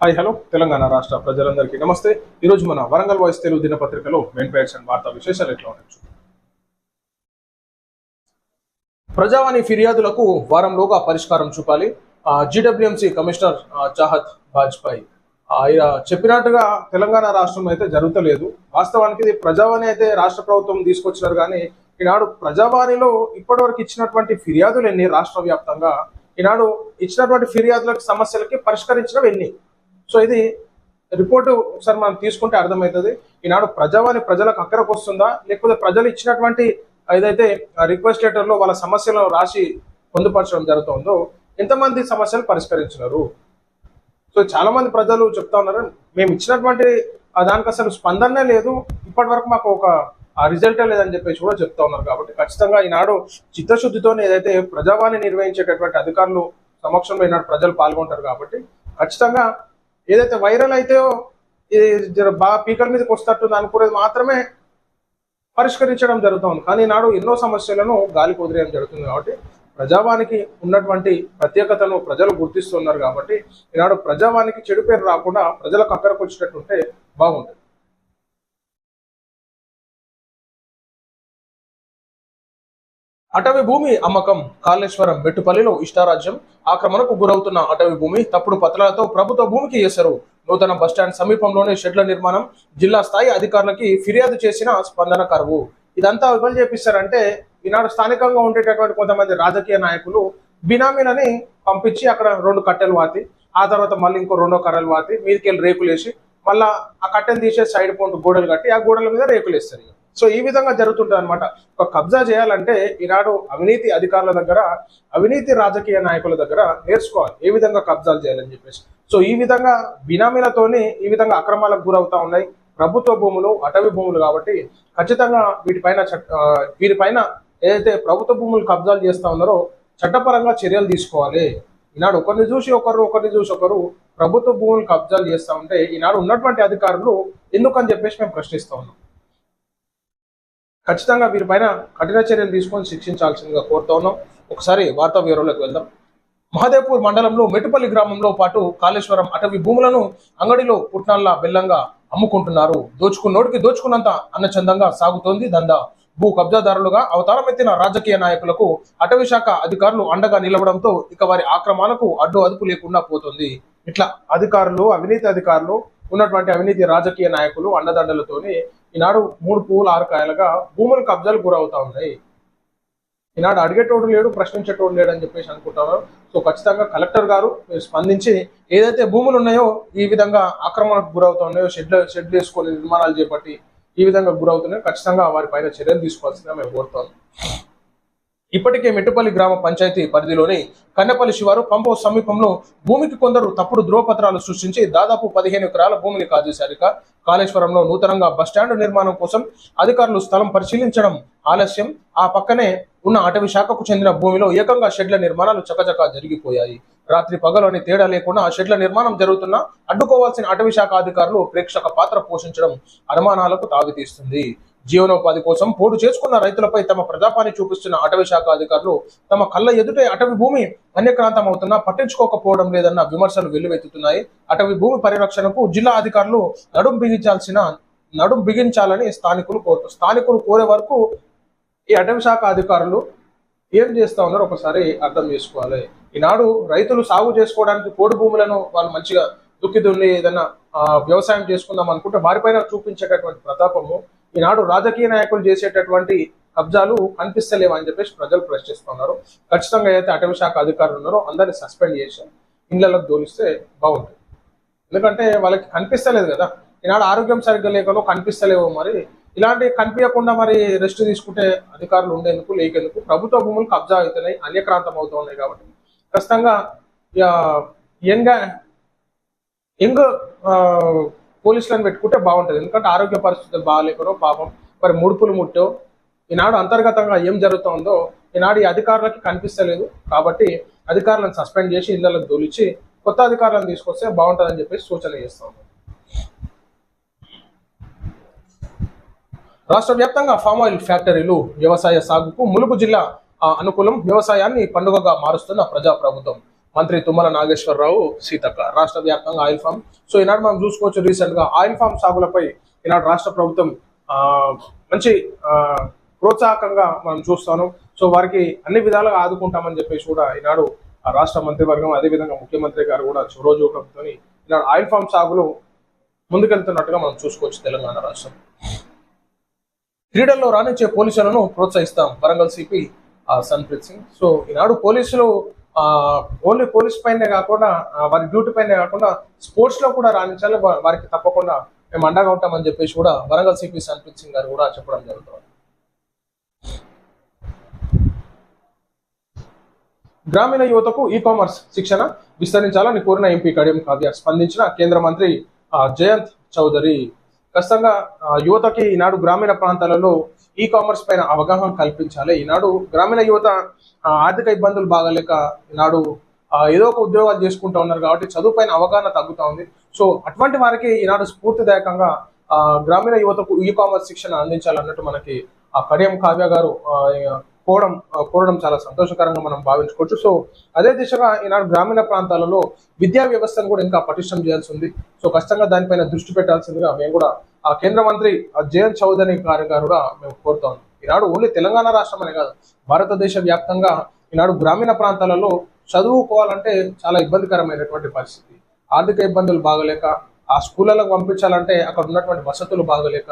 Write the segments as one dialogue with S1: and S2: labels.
S1: Hi hello Telangana రాష్ట్ర ప్రజలందరికీ నమస్తే. ఈరోజు మన వరంగల్ వాయిస్ తెలుగు దినపత్రికలో మెయిన్ పేర్స్ అండ్ వార్తా విశేషాలు ఎట్లా ఉండొచ్చు ప్రజావాణి ఫిర్యాదులకు వారంలోగా పరిష్కారం చూపాలి. జిడబ్ల్యూఎంసీ కమిషనర్ చాహత్ వాజ్పేయి ఆయన చెప్పినట్టుగా తెలంగాణ రాష్ట్రం అయితే జరుగుతలేదు. వాస్తవానికి ఇది ప్రజావాణి అయితే రాష్ట్ర ప్రభుత్వం తీసుకొచ్చినారు కానీ ఈనాడు ప్రజావాణిలో ఇప్పటివరకు ఇచ్చినటువంటి ఫిర్యాదులు ఎన్ని రాష్ట్ర వ్యాప్తంగా ఈనాడు ఇచ్చినటువంటి ఫిర్యాదులకు సమస్యలకి పరిష్కరించినవి ఎన్ని? సో ఇది రిపోర్టు ఒకసారి మనం తీసుకుంటే అర్థమవుతుంది. ఈనాడు ప్రజావాణి ప్రజలకు అక్కరకు వస్తుందా? లేకపోతే ప్రజలు ఇచ్చినటువంటి ఏదైతే రిక్వెస్ట్ లెటర్లో వాళ్ళ సమస్యలను రాసి పొందుపరచడం జరుగుతుందో ఎంతమంది సమస్యలు పరిష్కరించినారు? సో చాలా మంది ప్రజలు చెప్తా ఉన్నారు మేము ఇచ్చినటువంటి దానికి అసలు స్పందనే లేదు. ఇప్పటి వరకు మాకు ఒక రిజల్టే లేదని చెప్పేసి కూడా చెప్తా ఉన్నారు కాబట్టి ఖచ్చితంగా ఈనాడు చిత్తశుద్ధితోనే ఏదైతే ప్రజావాణి నిర్వహించేటటువంటి అధికారులు సమక్షంలో ఈనాడు ప్రజలు పాల్గొంటారు కాబట్టి ఖచ్చితంగా ఏదైతే వైరల్ అయితే జర బాగా పీకల మీదకి వస్తట్టుంది అనుకునేది మాత్రమే పరిష్కరించడం జరుగుతుంది. కానీ నాడు ఎన్నో సమస్యలను గాలికి వదిలేయడం జరుగుతుంది కాబట్టి ప్రజావానికి ఉన్నటువంటి ప్రత్యేకతను ప్రజలు గుర్తిస్తున్నారు కాబట్టి ఈనాడు ప్రజావానికి చెడు పేరు రాకుండా ప్రజలకు అక్కడికి వచ్చేటట్టుంటే బాగుంటుంది. అటవీ భూమి అమ్మకం. కాళేశ్వరం మెట్టుపల్లిలో ఇష్టారాజ్యం. ఆక్రమణకు గురవుతున్న అటవీ భూమి తప్పుడు పత్రాలతో ప్రభుత్వ భూమికి చేశారు నూతన బస్టాండ్ సమీపంలోనే షెడ్ల నిర్మాణం. జిల్లా స్థాయి అధికారులకి ఫిర్యాదు చేసిన స్పందన కరువు. ఇదంతా ఎవరు చేపిస్తారంటే ఈనాడు స్థానికంగా ఉండేటటువంటి కొంతమంది రాజకీయ నాయకులు బినామీలని పంపించి అక్కడ రెండు కట్టెలు వాతి ఆ తర్వాత మళ్ళీ ఇంకో రెండో కర్రలు వాతి మీదకెళ్ళి రేకులు వేసి మళ్ళా ఆ కట్టెలు తీసే సైడ్ పాయింట్ గోడలు కట్టి ఆ గోడల మీద రేకులు వేస్తారు ఇక. సో ఈ విధంగా జరుగుతుంటుంది అనమాట ఒక కబ్జా చేయాలంటే ఈనాడు అవినీతి అధికారుల దగ్గర అవినీతి రాజకీయ నాయకుల దగ్గర నేర్చుకోవాలి. ఏ విధంగా కబ్జాలు చేయాలని చెప్పేసి. సో ఈ విధంగా బినామీలతోని ఈ విధంగా అక్రమాలకు గురవుతా ఉన్నాయి. ప్రభుత్వ భూములు అటవీ భూములు కాబట్టి ఖచ్చితంగా వీటిపైన చట్ట- వీరిపైన ఏదైతే ప్రభుత్వ భూములు కబ్జాలు చేస్తూ ఉన్నారో చట్టపరంగా చర్యలు తీసుకోవాలి. ఈనాడు ఒకరిని చూసి ఒకరు ఒకరిని చూసి ఒకరు ప్రభుత్వ భూములు కబ్జాలు చేస్తూ ఉంటే ఈనాడు ఉన్నటువంటి అధికారులు ఎందుకని చెప్పేసి మేము ప్రశ్నిస్తూ ఉన్నాం. ఖచ్చితంగా వీరిపైన కఠిన చర్యలు తీసుకొని శిక్షించాల్సిందిగా కోరుతా ఉన్నాం. ఒకసారి వార్తా వివరంలోకి వెళ్దాం. మహదేవ్పూర్ మండలంలో మెటుపల్లి గ్రామంలో పాటు కాళేశ్వరం అటవీ భూములను అంగడిలో పుట్నాల్లా బెల్లంగా అమ్ముకుంటున్నారు. దోచుకున్నోడికి దోచుకున్నంత అన్నచందంగా సాగుతోంది దందా. భూ కబ్జాదారులుగా అవతారమెత్తిన రాజకీయ నాయకులకు అటవీ శాఖ అధికారులు అండగా నిలవడంతో ఇక వారి ఆక్రమాలకు అడ్డు అదుపు లేకుండా పోతుంది. ఇట్లా అధికారులు అవినీతి అధికారులు ఉన్నటువంటి అవినీతి రాజకీయ నాయకులు అండదండలతోనే ఈనాడు మూడు పువ్వులు ఆరు కాయలుగా భూములు కబ్జాలు గురవుతా ఉన్నాయి. ఈనాడు అడిగేటోడు లేడు ప్రశ్నించేటోడు లేడు అని చెప్పేసి అనుకుంటున్నారు సో ఖచ్చితంగా కలెక్టర్ గారు మీరు స్పందించి ఏదైతే భూములు ఉన్నాయో ఈ విధంగా ఆక్రమణకు గురవుతా ఉన్నాయో షెడ్లు షెడ్లు వేసుకొని నిర్మాణాలు చేపట్టి ఈ విధంగా గురవుతున్నాయో ఖచ్చితంగా వారిపైన చర్యలు తీసుకోవాల్సిందిగా మేము కోరుతాం. ఇప్పటికే మెట్టుపల్లి గ్రామ పంచాయతీ పరిధిలోని కన్నపల్లి శివారు పంపో సమీపంలో భూమికి కొందరు తప్పుడు ధ్రువపత్రాలు సృష్టించి దాదాపు పదిహేను ఎకరాల భూమిని కాజేశారు ఇక కాళేశ్వరంలో నూతనంగా బస్టాండ్ నిర్మాణం కోసం అధికారులు స్థలం పరిశీలించడం ఆలస్యం. ఆ పక్కనే ఉన్న అటవీ శాఖకు చెందిన భూమిలో ఏకంగా షెడ్ల నిర్మాణాలు చకచకా జరిగిపోయాయి. రాత్రి పగలని తేడా లేకుండా ఆ షెడ్ల నిర్మాణం జరుగుతున్నా అడ్డుకోవాల్సిన అటవీ శాఖ అధికారులు ప్రేక్షక పాత్ర పోషించడం అనుమానాలకు తావితీస్తుంది. జీవనోపాధి కోసం పోటు చేసుకున్న రైతులపై తమ ప్రతాపాన్ని చూపిస్తున్న అటవీ శాఖ అధికారులు తమ కళ్ళ ఎదుటే అటవీ భూమి అన్యక్రాంతం అవుతున్నా పట్టించుకోకపోవడం లేదన్న విమర్శలు వెల్లువెత్తుతున్నాయి. అటవీ భూమి పరిరక్షణకు జిల్లా అధికారులు నడుం బిగించాల్సిన నడుం బిగించాలని స్థానికులు కోరు స్థానికులు కోరే వరకు ఈ అటవీ శాఖ అధికారులు ఏం చేస్తా ఉన్నారో ఒకసారి అర్థం చేసుకోవాలి. ఈనాడు రైతులు సాగు చేసుకోవడానికి పోడు భూములను వాళ్ళు మంచిగా దుక్కి దున్ని ఏదైనా వ్యవసాయం చేసుకుందాం అనుకుంటే వారిపైన చూపించేటటువంటి ప్రతాపము ఈనాడు రాజకీయ నాయకులు చేసేటటువంటి కబ్జాలు కనిపిస్తలేవు అని చెప్పేసి ప్రజలు ప్రశ్నిస్తున్నారు ఖచ్చితంగా అయితే అటవీ శాఖ అధికారులు ఉన్నారో అందరిని సస్పెండ్ చేసి ఇళ్ళలోకి జోలిస్తే బాగుంటుంది. ఎందుకంటే వాళ్ళకి కనిపిస్తలేదు కదా. ఈనాడు ఆరోగ్యం సరిగ్గా లేకలో కనిపిస్తలేవో మరి. ఇలాంటివి కనిపించకుండా మరి రెస్ట్ తీసుకుంటే అధికారులు ఉండేందుకు లేకెందుకు? ప్రభుత్వ భూములు కబ్జా అవుతున్నాయి అన్యక్రాంతం అవుతున్నాయి కాబట్టి. ఖచ్చితంగా ఇక యంగ్ యంగ్ పోలీసులను పెట్టుకుంటే బాగుంటుంది. ఎందుకంటే ఆరోగ్య పరిస్థితులు బాగాలేకనో పాపం. మరి ముడుపులు ముట్టో ఈనాడు అంతర్గతంగా ఏం జరుగుతుందో ఈనాడు ఈ అధికారులకి కనిపిస్తలేదు. కాబట్టి అధికారులను సస్పెండ్ చేసి ఇళ్ళకు దొలిచి కొత్త అధికారులను తీసుకొస్తే బాగుంటుందని చెప్పేసి సూచన చేస్తాం. రాష్ట్ర వ్యాప్తంగా ఫామ్ ఆయిల్ ఫ్యాక్టరీలు వ్యవసాయ సాగుకు ములుగు జిల్లా అనుకూలం వ్యవసాయాన్ని పండుగగా మారుస్తున్న ప్రజాప్రభుత్వం. మంత్రి తుమ్మల నాగేశ్వరరావు సీతక్క. రాష్ట్ర వ్యాప్తంగా ఆయిల్ ఫామ్. సో ఈనాడు మనం చూసుకోవచ్చు రీసెంట్గా ఆయిల్ ఫామ్ సాగులపై ఈనాడు రాష్ట్ర ప్రభుత్వం మంచి ప్రోత్సాహకంగా మనం చూస్తాను. సో వారికి అన్ని విధాలుగా ఆదుకుంటామని చెప్పేసి కూడా ఈనాడు ఆ రాష్ట్ర మంత్రివర్గం అదేవిధంగా ముఖ్యమంత్రి గారు కూడా చొరవ చూపడంతో ఈనాడు ఆయిల్ ఫామ్ సాగులు ముందుకెళ్తున్నట్టుగా మనం చూసుకోవచ్చు తెలంగాణ రాష్ట్రం. క్రీడల్లో రాణించే పోలీసులను ప్రోత్సహిస్తాం వరంగల్ సిపి సన్ప్రీత్ సింగ్. సో ఈనాడు పోలీసులు ఓన్లీ పోలీస్ పైనే కాకుండా వారి డ్యూటీ పైనే కాకుండా స్పోర్ట్స్లో కూడా రాణించాలి వారికి తప్పకుండా మేము అండగా ఉంటామని చెప్పేసి కూడా వరంగల్ సిపి సన్ప్రీత్ సింగ్ గారు కూడా చెప్పడం జరుగుతుంది. గ్రామీణ యువతకు ఈ కామర్స్ శిక్షణ విస్తరించాలని కోరిన ఎంపీ కడియం కావ్య స్పందించిన కేంద్ర మంత్రి జయంత్ చౌదరి. ఖచ్చితంగా యువతకి ఈనాడు గ్రామీణ ప్రాంతాలలో ఈ కామర్స్ పైన అవగాహన కల్పించాలి. ఈనాడు గ్రామీణ యువత ఆర్థిక ఇబ్బందులు బాగాలేక ఈనాడు ఏదో ఒక ఉద్యోగాలు చేసుకుంటూ ఉన్నారు కాబట్టి చదువు పైన అవగాహన తగ్గుతూ ఉంది. సో అటువంటి వారికి ఈనాడు స్ఫూర్తిదాయకంగా గ్రామీణ యువతకు ఈ కామర్స్ శిక్షణ అందించాలన్నట్టు మనకి ఆ కడియం కావ్య గారు పోవడం కోవడం కోరడం చాలా సంతోషకరంగా మనం భావించుకోవచ్చు. సో అదే దిశగా ఈనాడు గ్రామీణ ప్రాంతాలలో విద్యా వ్యవస్థను కూడా ఇంకా పటిష్టం చేయాల్సి ఉంది. సో ఖచ్చితంగా దానిపైన దృష్టి పెట్టాల్సిందిగా మేము కూడా ఆ కేంద్ర మంత్రి ఆ జయంత్ చౌదరి గారి గారు కూడా మేము కోరుతాం. ఈనాడు ఓన్లీ తెలంగాణ రాష్ట్రం అనే కాదు భారతదేశ వ్యాప్తంగా ఈనాడు గ్రామీణ ప్రాంతాలలో చదువుకోవాలంటే చాలా ఇబ్బందికరమైనటువంటి పరిస్థితి. ఆర్థిక ఇబ్బందులు బాగలేక ఆ స్కూళ్ళకు పంపించాలంటే అక్కడ ఉన్నటువంటి వసతులు బాగలేక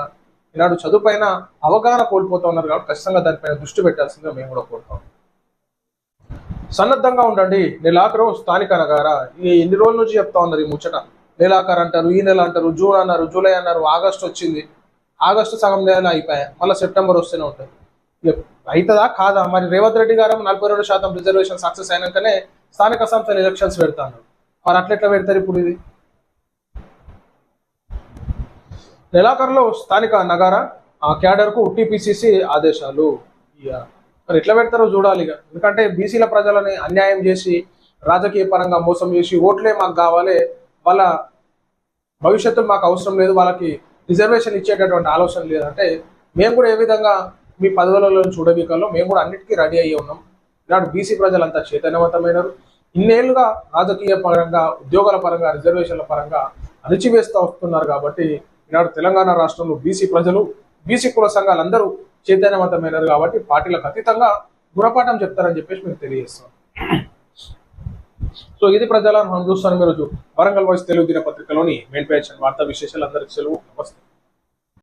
S1: ఈనాడు చదువు పైన అవగాహన కోల్పోతా ఉన్నారు కాబట్టి ఖచ్చితంగా దానిపైన దృష్టి పెట్టాల్సిందిగా మేము కూడా కోరుతాం. సన్నద్ధంగా ఉండండి. నెలాఖరు స్థానిక నగారా. ఈ ఎన్ని రోజుల నుంచి చెప్తా ఉన్నారు ఈ ముచ్చట? నెలాఖరు అంటారు ఈ నెల అంటారు జూన్ అన్నారు జూలై అన్నారు ఆగస్ట్ వచ్చింది. ఆగస్టు సగం నెల అయిపోయాయి మళ్ళీ సెప్టెంబర్ వస్తూనే ఉంటుంది. అవుతుందా కాదా? మరి రేవంత్ రెడ్డి గారు నలభై రెండు శాతం రిజర్వేషన్ సక్సెస్ అయినాకనే స్థానిక సంస్థల ఎలక్షన్స్ పెడతాను మరి అట్లెట్లా పెడతారు ఇప్పుడు ఇది? నెలాఖరులో స్థానిక నగర ఆ క్యాడర్కు టీపీసీసీ ఆదేశాలు ఇక మరి ఎట్లా పెడతారో చూడాలి ఇక. ఎందుకంటే బీసీల ప్రజలని అన్యాయం చేసి రాజకీయ పరంగా మోసం చేసి ఓట్లే మాకు కావాలి వాళ్ళ భవిష్యత్తు మాకు అవసరం లేదు వాళ్ళకి రిజర్వేషన్ ఇచ్చేటటువంటి ఆలోచన లేదంటే మేము కూడా ఏ విధంగా మీ పదవులలో చూడబీకల్లో మేము కూడా అన్నిటికీ రెడీ అయ్యి ఉన్నాం. ఈనాడు బీసీ ప్రజలంతా చైతన్యవంతమైనరు. ఇన్నేళ్ళుగా రాజకీయ పరంగా ఉద్యోగాల పరంగా రిజర్వేషన్ల పరంగా అణిచివేస్తూ వస్తున్నారు కాబట్టి ఈనాడు తెలంగాణ రాష్ట్రంలో బీసీ ప్రజలు బీసీ కుల సంఘాలు అందరూ చైతన్యవంతమైనారు కాబట్టి పార్టీలకు అతీతంగా గుణపాఠం చెప్తారని చెప్పేసి మేము తెలియజేస్తాం సో ఇది ప్రజలను మనం చూస్తాను మీరు వరంగల్ వాయిస్ తెలుగు దినపత్రికలోని మెయిన్ పేజ్ వార్తా విశేషాలు. అందరికి సెలవు. నమస్తే.